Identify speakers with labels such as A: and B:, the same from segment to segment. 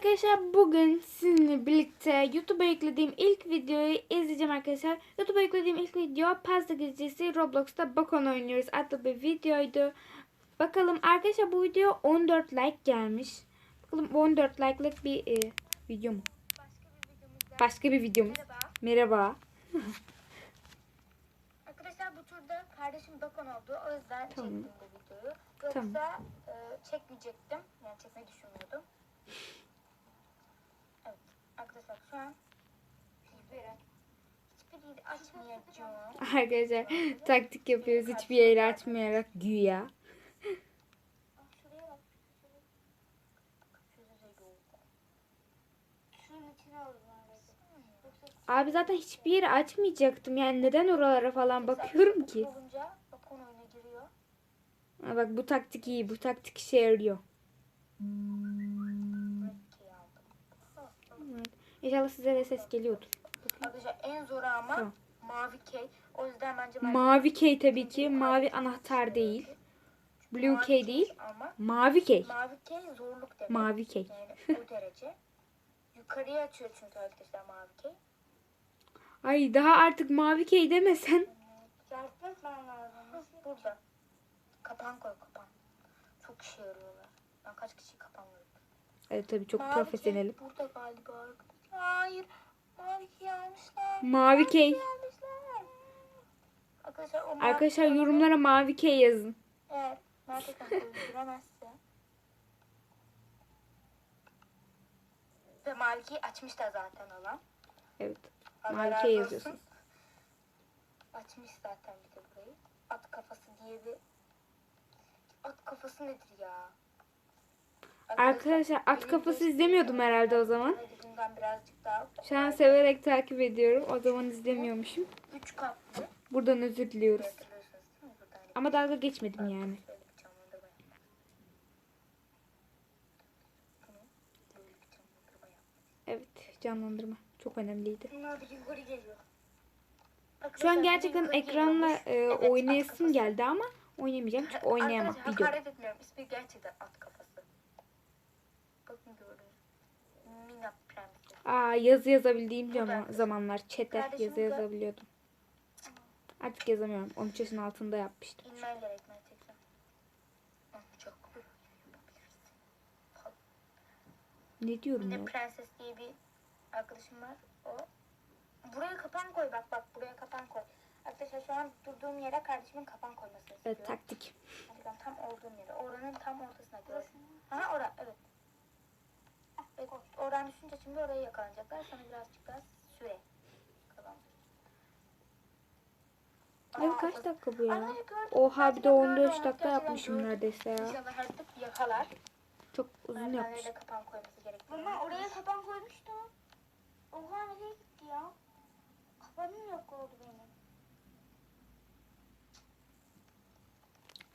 A: arkadaşlar bugün sizinle birlikte YouTube'a yüklediğim ilk videoyu izleyeceğim arkadaşlar. YouTube'a yüklediğim ilk video pasta gecesi Roblox'ta Bakon oynuyoruz adlı bir videoydu. Bakalım arkadaşlar bu video 14 like gelmiş. Bakalım bu 14 like'lık bir e, video mu?
B: Başka bir videomuz. Merhaba.
A: Merhaba.
B: Arkadaşlar bu turda kardeşim dokon oldu. O yüzden
A: Tamam.
B: çektim bu videoyu. Yoksa
A: Tamam.
B: e, çekmeyecektim. Yani çekmeyi düşünmüyordum. Evet. Arkadaşlar şu an hiçbir yere hiçbir yeri açmayacağım.
A: Arkadaşlar taktik yapıyoruz hiçbir yeri açmayarak güya. Abi zaten hiçbir yeri açmayacaktım. Yani neden oralara falan bakıyorum ki? Ha, bak bu taktik iyi. Bu taktik işe yarıyor. Evet. İnşallah size de ses geliyordur.
B: Arkadaşlar en zoru ama
A: Tamam.
B: mavi key. O yüzden bence ben
A: Mavi key tabii ki. Mavi anahtar değil. Blue key değil.
B: Ama
A: Mavi key.
B: mavi key zorluk demek.
A: Mavi key.
B: Yani o derece. Yukarıya açıyor çünkü arkadaşlar mavi key.
A: Ay daha artık mavi key demesen.
B: Yardım etmen lazım. Burada. Kapan koy kapan. Çok işe yarıyorlar. Ben kaç kişi kapan.
A: Evet tabii çok
B: Mavi
A: profesyonelim.
B: key burada galiba. Hayır. Mavi key.
A: Mavi key.
B: Arkadaşlar mavi
A: Arkadaşlar
B: key-
A: yorumlara mavi key yazın.
B: Eğer gerçekten öldüremezse ve Maliki açmış da zaten alan.
A: Evet. Mavi key
B: olsun.
A: yazıyorsunuz.
B: Açmış zaten bir de burayı. At kafası diye bir... At kafası nedir ya?
A: Arkadaşlar at kafası izlemiyordum herhalde o zaman.
B: Bundan birazcık daha.
A: Şu an severek takip ediyorum. O zaman izlemiyormuşum.
B: Üç katlı.
A: Buradan özür diliyoruz. Ama dalga geçmedim yani. Evet canlandırma. Çok önemliydi. Şu an gerçekten ekranla e, oynayasım geldi ama oynayamayacağım çünkü oynayamam videoda.
B: hakaret etmiyorum. İsmi gerçekten at kafası. Bakın gördünüz. Mina prenses.
A: Aa yazı yazabildiğim zaman, zamanlar chat'e
B: Kardeşim
A: yazı yazabiliyordum. Artık yazamıyorum. 13 yaşın altında yapmıştım.
B: İnmen. Ah, Çok.
A: Ne diyorum
B: Bir
A: ya?
B: prenses diye bir arkadaşım var. O. Buraya kapan koy bak bak buraya kapan koy. Arkadaşlar şu an durduğum yere kardeşimin kapan koymasını istiyorum.
A: Evet taktik.
B: Hadi ben tam olduğum yere. Oranın tam ortasına göre. Ha ora evet. Evet oradan düşünce şimdi oraya yakalanacaklar. Sana birazcık daha süre kazandır.
A: Ay kaç dakika bu ya? Oha bir de
B: Gerçekten
A: 14
B: gördüm.
A: dakika yapmışım neredeyse ya.
B: İnşallah artık yakalar.
A: Çok uzun
B: Merdivenlere
A: yapmış.
B: de kapan koyması gerekiyor. Mama oraya kapan koymuştum. Oha nereye gitti ya? Kapanım yok oldu benim.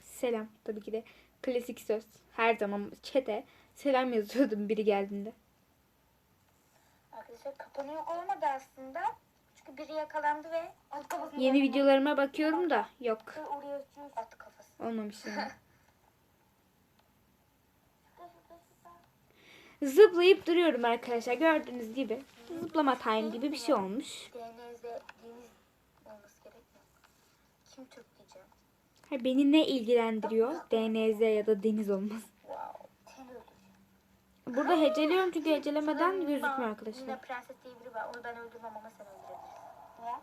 A: Selam tabii ki de klasik söz. Her zaman chat'e selam yazıyordum biri geldiğinde.
B: Arkadaşlar kapanı yok olmadı aslında. Çünkü biri yakalandı ve at kafasını
A: Yeni videolarıma bakıyorum da yok.
B: oraya. At kafası.
A: Olmamış yani. Zıplayıp duruyorum arkadaşlar. Gördüğünüz gibi. Zıplama time gibi bir şey olmuş.
B: DNZ deniz olması gerekmiyor. Kim Türk diyeceğim.
A: Ha, beni ne ilgilendiriyor? DNZ ya da deniz olmaz. Burada heceliyorum çünkü hecelemeden gözükmüyor arkadaşlar.
B: Mina prenses diye biri var. Onu ben öldürmem ama sen öldürebilirsin. Niye?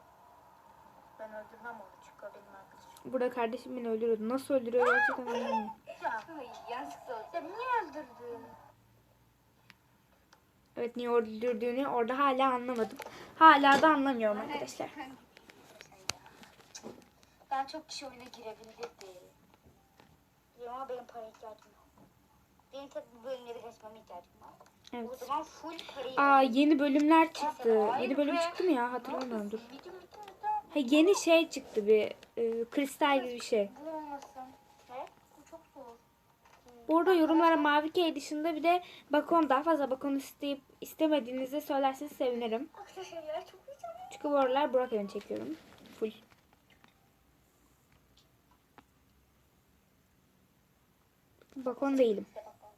B: Ben öldürmem onu çünkü o benim arkadaşım.
A: Burada kardeşim beni öldürüyordu. Nasıl öldürüyor gerçekten anlamıyorum.
B: Ya. Ya niye öldürdün?
A: Evet niye öldürdüğünü orada hala anlamadım. Hala da anlamıyorum arkadaşlar.
B: Ben çok kişi oyuna girebilirdi. Ama benim para ihtiyacım. Benim tabii bu bölümleri geçmeme ihtiyacım var. O
A: Evet.
B: zaman full parayı...
A: Aa yeni bölümler çıktı. Yeni bölüm çıktı mı ya? Hatırlamıyorum dur. Ha, yeni şey çıktı bir e, kristal gibi bir şey.
B: Bu
A: arada yorumlara mavi key dışında bir de bakon daha fazla bakon isteyip istemediğinizi söylerseniz sevinirim. Çünkü bu aralar Burak evini çekiyorum. Full. Bakon değilim.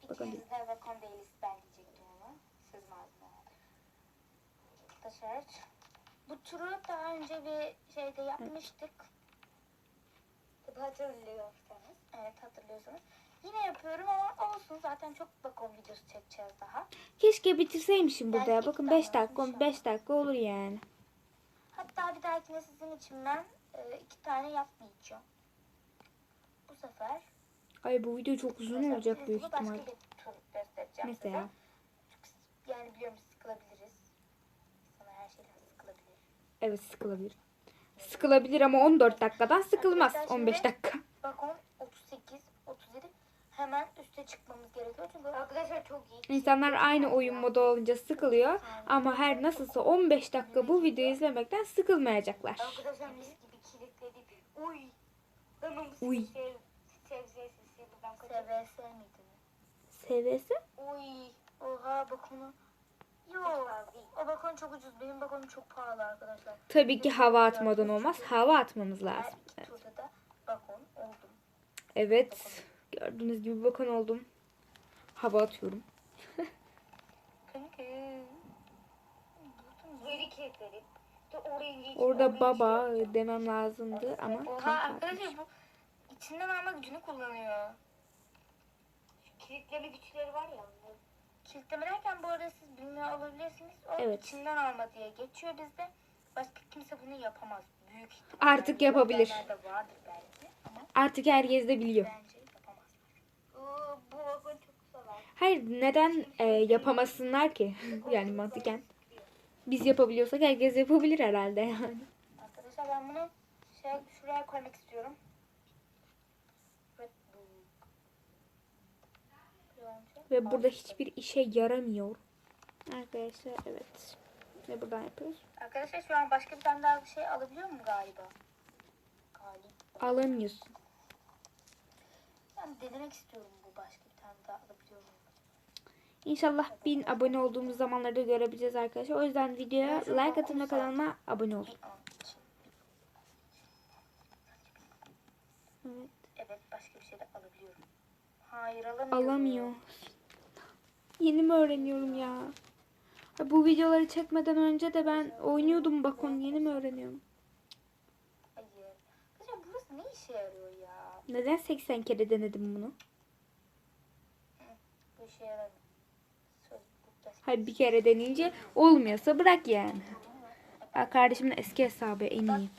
B: Bakın
A: değil.
B: İkimiz de bakon değiliz ben diyecektim ona. gereksiz malzeme. Arkadaşlar bu turu daha önce bir şeyde yapmıştık. Tabii hatırlıyorsanız. Evet hatırlıyorsanız. Yine yapıyorum ama olsun zaten çok bakım videosu çekeceğiz daha.
A: Keşke bitirseymişim burada ya.
B: Belki
A: Bakın
B: iki
A: 5
B: tane
A: dakika
B: inşallah.
A: 5 dakika olur yani.
B: Hatta bir dahakine sizin için ben e, iki tane yapmayacağım. Bu sefer
A: Ay bu video çok uzun olacak büyük ihtimal. Mesela.
B: size. Yani biliyorum sıkılabiliriz. Sana her şeyden sıkılabilir.
A: Evet sıkılabilir. Sıkılabilir ama 14 dakikadan sıkılmaz.
B: Arkadaşlar
A: 15
B: şimdi-
A: dakika.
B: Bakın 38, 37 hemen üste çıkmamız gerekiyor çünkü arkadaşlar çok iyi.
A: İnsanlar aynı oyun modu olunca sıkılıyor. Ama her nasılsa 15 dakika bu videoyu izlemekten sıkılmayacaklar.
B: Arkadaşlar mis gibi kilitledik. Uy.
A: Uy.
B: Şey, SVS miydi?
A: Sevesi?
B: Uy. Oha bakonu. Yok. O bakon çok ucuz. Benim bakonum çok pahalı arkadaşlar.
A: Tabii ki hava atmadan olmaz. Hava atmamız
B: Her
A: lazım.
B: iki turda da bakon oldum.
A: Evet. Gördüğünüz gibi bakın oldum. Hava atıyorum. Orada baba
B: şey
A: demem lazımdı ama
B: Oha arkadaşlar bu içinden alma gücünü kullanıyor. Kilitleme güçleri var ya. Kilitleme derken bu arada siz bilmiyor olabilirsiniz. O
A: Evet.
B: içinden alma diye geçiyor bizde. Başka kimse bunu yapamaz. Büyük ihtimalle.
A: Artık yapabilir.
B: Yapanlar da vardır belki ama
A: Artık herkes de biliyor.
B: bence yapamazlar. Oo, bu vagon çok salak.
A: Hayır neden e, yapamasınlar ki? yani mantıken. Biz yapabiliyorsak herkes yapabilir herhalde yani.
B: Arkadaşlar ben bunu şey, şuraya koymak istiyorum. Red Bull. Bir önce
A: Ve burada hiçbir işe yaramıyor. Arkadaşlar evet. Ne buradan yapıyoruz?
B: Arkadaşlar şu an başka bir tane daha bir şey alabiliyor mu galiba? Galiba.
A: Alamıyorsun.
B: Ben denemek istiyorum bu başka bir tane daha alabiliyor muyum?
A: İnşallah 1000 abone olduğumuz zamanlarda görebileceğiz arkadaşlar. O yüzden videoya like atın ve kanalıma abone olun. Evet.
B: Evet başka bir şey de alabiliyorum. Hayır alamıyorum.
A: Alamıyor. Yeni mi öğreniyorum ya? Bu videoları çekmeden önce de ben oynuyordum bakın yeni mi öğreniyorum?
B: Hayır. Hocam burası ne işe yarıyor ya?
A: Neden 80 kere denedim bunu?
B: Bu işe yaramıyor.
A: Hayır bir kere deneyince olmuyorsa bırak yani. Aa, kardeşimin eski hesabı en iyi.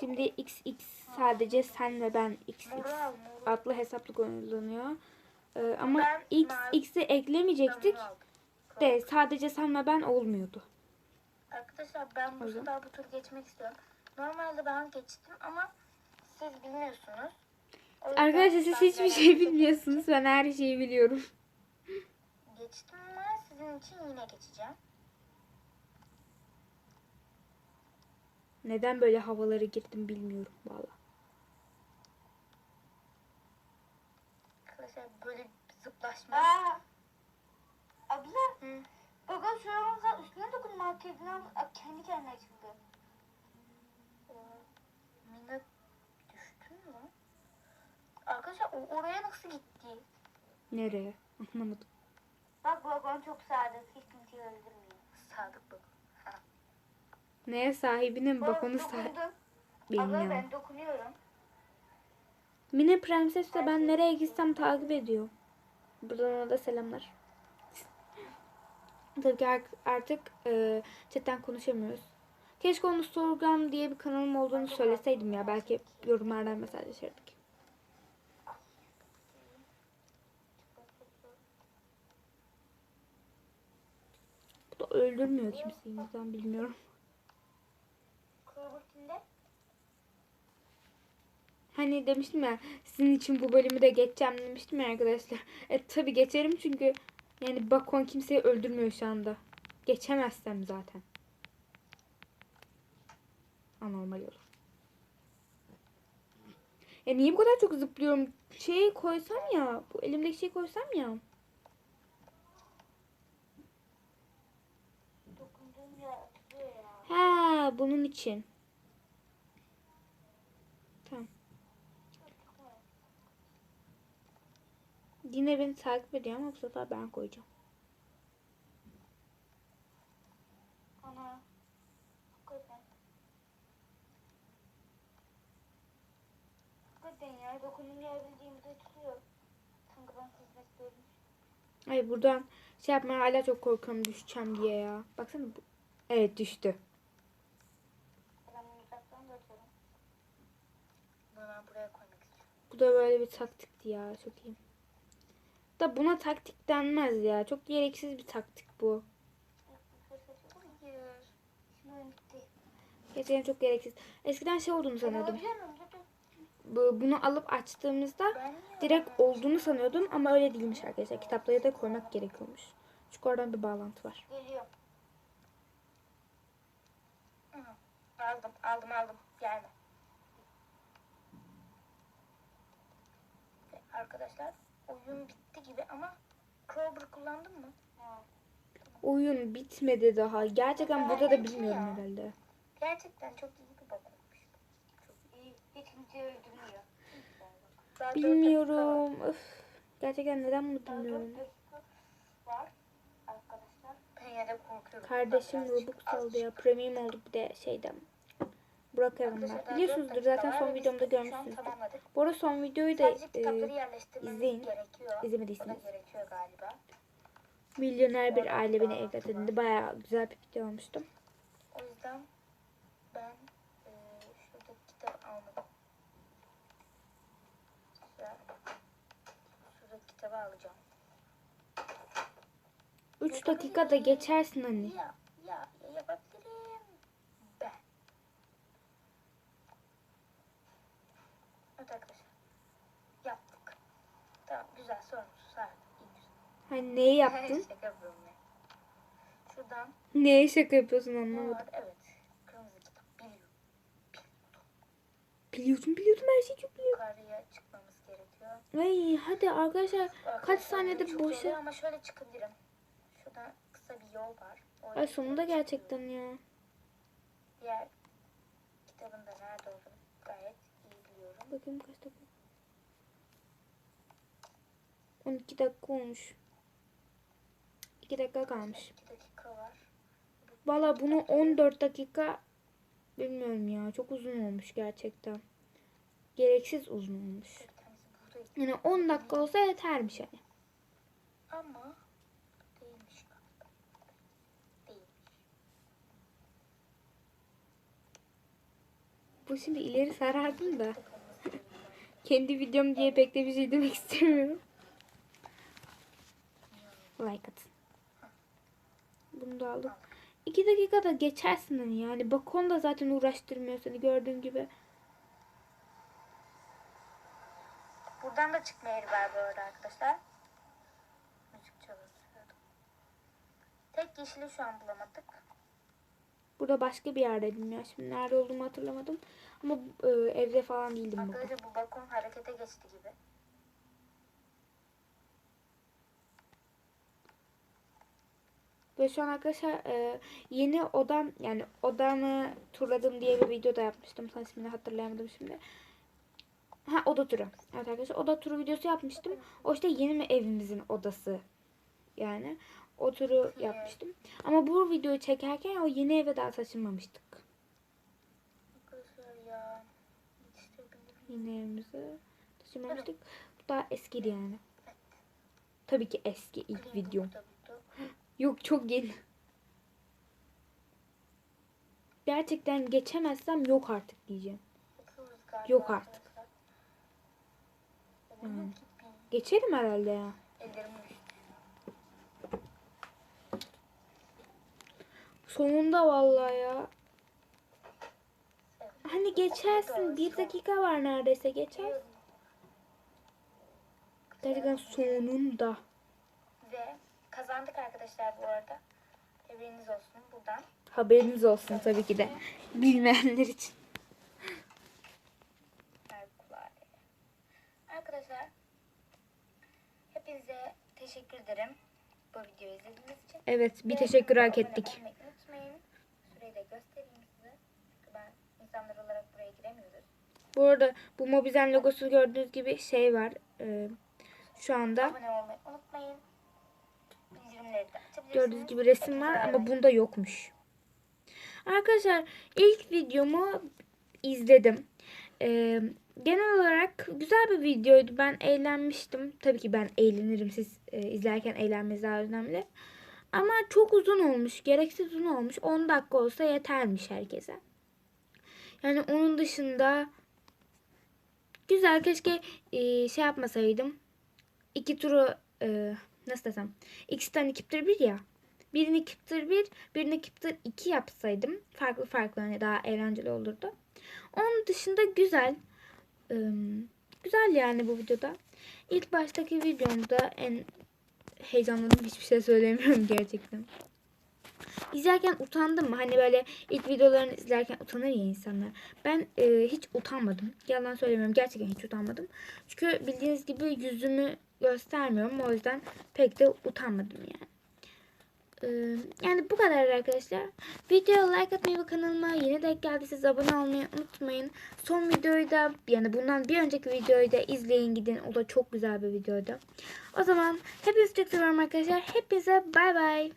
A: Şimdi XX sadece sen ve ben XX adlı hesaplı kullanılıyor. Ee, ama
B: Ben
A: XX'i eklemeyecektik de sadece sen ve ben olmuyordu.
B: Arkadaşlar ben bu sefer bu turu geçmek istiyorum. Normalde ben geçtim ama siz bilmiyorsunuz.
A: Arkadaşlar siz hiçbir şey bilmiyorsunuz. Ben her şeyi biliyorum.
B: Geçtim ama sizin için yine geçeceğim.
A: Neden böyle havalara girdim bilmiyorum valla.
B: Arkadaşlar böyle zıplaşma.
C: Aa, abla
B: Hı.
C: baba şu an üstüne dokunma marketinden kendi kendine açıldı.
B: Ee, Mina düştü mü lan? Arkadaşlar o oraya nasıl gitti?
A: Nereye? Anlamadım.
C: Bak babam çok sadık hiç kimseyi öldürmüyor.
B: Sadık bak.
A: Neye sahibinin
C: Bak,
A: bak onu sahip.
C: Abla
A: Bilmiyorum.
C: ben dokunuyorum.
A: Mine Prenses de ben nereye gitsem takip ediyor. Buradan ona da selamlar. Tabii ki ar- artık e, chatten konuşamıyoruz. Keşke onu Sorgan diye bir kanalım olduğunu söyleseydim ya. Belki yorumlardan mesajlaşırdık. Bu da öldürmüyor kimseyi. Neden bilmiyorum.
B: Kimde?
A: Hani demiştim ya sizin için bu bölümü de geçeceğim demiştim ya arkadaşlar. E tabi geçerim çünkü yani Bakon kimseyi öldürmüyor şu anda. Geçemezsem zaten. Anormal olur. Ya niye bu kadar çok zıplıyorum? Şey koysam ya. Bu elimdeki şeyi koysam ya. Ha bunun için. Tamam. Yine beni takip ediyor ama bu sefer ben koyacağım.
C: Ana. Hakikaten. Hakikaten ya. Dokununca alabildiğimde tutuyor. Kanka ben kızmak istiyorum.
A: Ay buradan şey yapmaya hala çok korkuyorum düşeceğim diye ya. Baksana bu. Evet düştü.
C: Ben
B: ben.
A: Bu da böyle bir taktikti ya. Çok iyi. Da buna taktik denmez ya. Çok gereksiz bir taktik bu. Gerçekten çok gereksiz. Eskiden şey olduğunu sanıyordum. bunu alıp açtığımızda direkt olduğunu sanıyordum ama öyle değilmiş arkadaşlar. Kitaplara da koymak gerekiyormuş. Çünkü oradan bir bağlantı var.
B: Aldım aldım aldım. Gelme. Arkadaşlar oyun bitti gibi ama Crowbar kullandın mı?
C: Ha.
A: Oyun bitmedi daha. Gerçekten burada da bilmiyorum herhalde.
B: Gerçekten çok iyi bir bak olmuş.
C: İyi. Hiç öldürmüyor.
B: Daha
A: Bilmiyorum. Öf. Gerçekten neden bunu bilmiyorum.
C: dört dakika var. Arkadaşlar.
B: dakika. Ben yine de korkuyorum.
A: Kardeşim Robux aldı ya. Premium oldu bir de şeyden. Evan'dan.
B: daha
A: Biliyorsunuzdur zaten son videomda görmüşsünüzdür. Bu arada son videoyu da e, izleyin. izlemediyseniz. Milyoner bir aile beni evlat edindi. Bayağı güzel bir video olmuştu.
B: O yüzden ben e, şurada kitap almadım. Şurada, şurada kitabı alacağım.
A: 3 dakikada geçersin anne.
B: Ya, ya, ya yapabilirim. Ben. Evet arkadaşlar. Yaptık. Tamam güzel sorumsuz. Harika. iyi güzel.
A: Hani neyi yaptın?
B: Şaka yapıyorum ya. Şuradan
A: Neye şaka yapıyorsun anlamadım.
B: Evet. Kırmızı kitap. Biliyorum.
A: Biliyorsun biliyordum her şeyi çok biliyorum.
B: Yukarıya çıkmamız gerekiyor.
A: Ay hadi arkadaşlar kaç saniyede
B: çok zor
A: boşa...
B: Ama şöyle çıkabilirim. Şurada kısa bir yol var. Oraya
A: Ay sonunda
B: çıkıyorum.
A: gerçekten ya.
B: Diğer kitabın da nerede olduğunu gayet iyi biliyorum.
A: Bakayım kaç dakika. 12 dakika olmuş. 2 dakika kalmış.
B: 2 dakika var.
A: Valla bunu 14 dakika bilmiyorum ya. Çok uzun olmuş gerçekten. Gereksiz uzun olmuş. Yani 10 dakika olsa yetermiş yani.
B: ama değilmiş galiba. Değilmiş.
A: Bu şimdi ileri sarardım da. Kendi videom diye pek de bir şey demek istemiyorum. Like atın. Bunu da aldım. 2 dakikada geçersin hani yani. Bakon da zaten uğraştırmıyor seni gördüğün gibi.
B: Buradan da çıkma yeri var bu arada arkadaşlar. Müzik çalıyor. Tek yeşili şu an bulamadık.
A: Burada başka bir yerdeydim ya. Şimdi nerede olduğumu hatırlamadım. Ama e, evde falan değildim.
B: Arkadaşlar bu balkon harekete geçti gibi.
A: Ve şu an arkadaşlar e, yeni odam yani odamı turladım diye bir video da yapmıştım. Tam ismini hatırlayamadım şimdi. Ha oda turu. Evet arkadaşlar oda turu videosu yapmıştım. O işte yeni mi evimizin odası. Yani o turu yapmıştım. Ama bu videoyu çekerken o yeni eve daha taşınmamıştık.
B: Arkadaşlar ya. Yetiştirebilirim.
A: Yeni evimize taşınmamıştık. Bu daha eskiydi yani. Tabii ki eski ilk videom. Yok çok yeni. Gerçekten geçemezsem yok artık diyeceğim. Yok artık. Hmm. Geçerim herhalde ya. Sonunda vallahi ya. Hani geçersin. Bir dakika var neredeyse geçer. Gerçekten sonunda.
B: Kazandık arkadaşlar bu arada. Haberiniz olsun buradan.
A: Haberiniz olsun tabii ki de. Bilmeyenler için.
B: Arkadaşlar hepinize teşekkür ederim bu videoyu izlediğiniz için.
A: Evet bir teşekkür hak ettik.
B: unutmayın. Süreyi de göstereyim size. Çünkü ben insanlar olarak buraya giremiyoruz.
A: Bu arada bu Mobizen logosu gördüğünüz gibi şey var. e, şu anda.
B: Abone olmayı unutmayın.
A: Gördüğünüz gibi resim var ama bunda yokmuş. Arkadaşlar ilk videomu izledim. Ee, genel olarak güzel bir videoydu. Ben eğlenmiştim. Tabii ki ben eğlenirim. Siz e, izlerken eğlenmeniz daha önemli. Ama çok uzun olmuş. Gereksiz uzun olmuş. 10 dakika olsa yetermiş herkese. Yani onun dışında güzel. Keşke e, şey yapmasaydım. İki turu e, nasıl desem. İkisinden iki tır bir ya. Birini kiptir bir, birini kiptir iki yapsaydım. Farklı farklı hani daha eğlenceli olurdu. Onun dışında güzel. Ee, güzel yani bu videoda. İlk baştaki videomda en heyecanlandığım hiçbir şey söylemiyorum gerçekten. İzlerken utandım mı? Hani böyle ilk videolarını izlerken utanır ya insanlar. Ben e, hiç utanmadım. Yalan söylemiyorum. Gerçekten hiç utanmadım. Çünkü bildiğiniz gibi yüzümü göstermiyorum. O yüzden pek de utanmadım yani. Ee, yani bu kadar arkadaşlar. Videoya like atmayı ve kanalıma yeni denk geldiyseniz abone olmayı unutmayın. Son videoyu da yani bundan bir önceki videoyu da izleyin gidin. O da çok güzel bir videoydu. O zaman hepinizi çok seviyorum arkadaşlar. Hepinize bay bay.